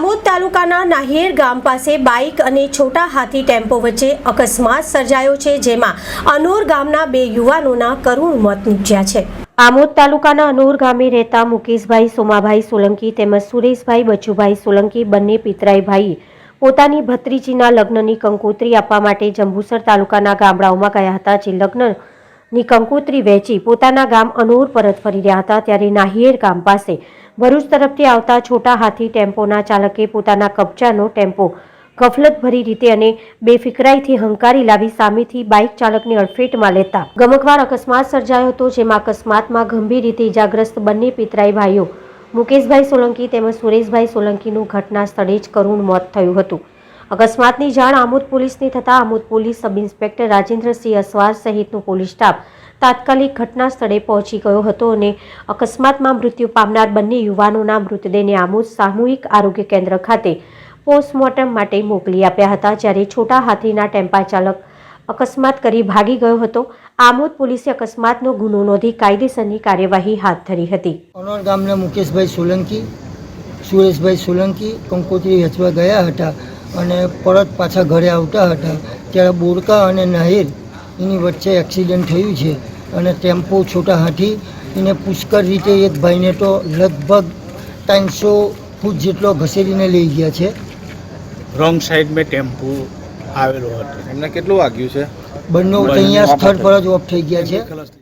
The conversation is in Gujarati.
આમોદ તાલુકાના નાહિયેર ગામ પાસે બાઇક અને છોટા હાથી ટેમ્પો વચ્ચે અકસ્માત સર્જાયો છે, જેમાં અનોર ગામના બે યુવાનોના કરુણ મોત નીપજ્યા છે. આમોદ તાલુકાના અનોર ગામે રહેતા મુકેશભાઈ, સોમાભાઈ સોલંકી તેમજ સુરેશભાઈ, બચુભાઈ સોલંકી બંને પિતરાઈભાઈ પોતાની ભત્રીજીના લગ્નની કંકોત્રી આપવા માટે જંબુસર તાલુકાના ગામડાઓમાં ગયા હતા, જે લગ્નની કંકોત્રી વહેંચી પોતાના ગામ અનોર પરત ફરી રહ્યા હતા ત્યારે નાહિયેર ગામ પાસે ભરૂચ તરફથી આવતા છોટા હાથી ટેમ્પોના ચાલકે પોતાના કબજાનો ટેમ્પો ગફલતભરી રીતે અને બેફિકરાઈથી હંકારી લાવી સામેથી બાઇક ચાલકને અડફેટમાં લેતા ગમકવાર અકસ્માત સર્જાયો હતો, જેમાં અકસ્માતમાં ગંભીર રીતે ઇજાગ્રસ્ત બંને પિતરાઈ ભાઈઓ મુકેશભાઈ સોલંકી તેમજ સુરેશભાઈ સોલંકીનું ઘટના સ્થળે જ કરુણ મોત થયું હતું. અકસ્માતની જાણ આમોદ પોલીસની થતાં Amod police sub inspector Rajendrasinh Aswar સહિતનો પોલીસ સ્ટાફ તાત્કાલિક ઘટના સ્થળે પહોંચી ગયો હતો અને અકસ્માતમાં મૃત્યુ પામનાર બંને યુવાનોના મૃતદેહને આમોદ સામૂહિક આરોગ્ય કેન્દ્ર ખાતે પોસ્ટમોર્ટમ માટે મોકલી આપ્યા હતા, જ્યારે છોટા હાથીના ટેમ્પા ચાલક અકસ્માત કરી ભાગી ગયો હતો. આમોદ પોલીસે અકસ્માતનો ગુનો નોંધી કાયદેસરની કાર્યવાહી હાથ ધરી હતી. અનોર ગામના મુકેશભાઈ સોલંકી, સુરેશભાઈ સોલંકી, કંકોત્રી વેચવા ગયા હતા. અને પરત પાછા ઘરે આવતા હતા. ત્યારે બોરકા અને નાહિર એની વચ્ચે એક્સિડન્ટ થયું છે અને ટેમ્પો છોટા હાથી એને પુષ્કળ રીતે એક ભાઈને તો લગભગ ત્રણસો ફૂટ જેટલો ઘસેડીને લઈ ગયા છે. રોંગ સાઈડ મેં ટેમ્પો આવેલો હતો. એમને કેટલું વાગ્યું છે? બંને અહીંયા સ્થળ પર જ ઓફ થઈ ગયા છે.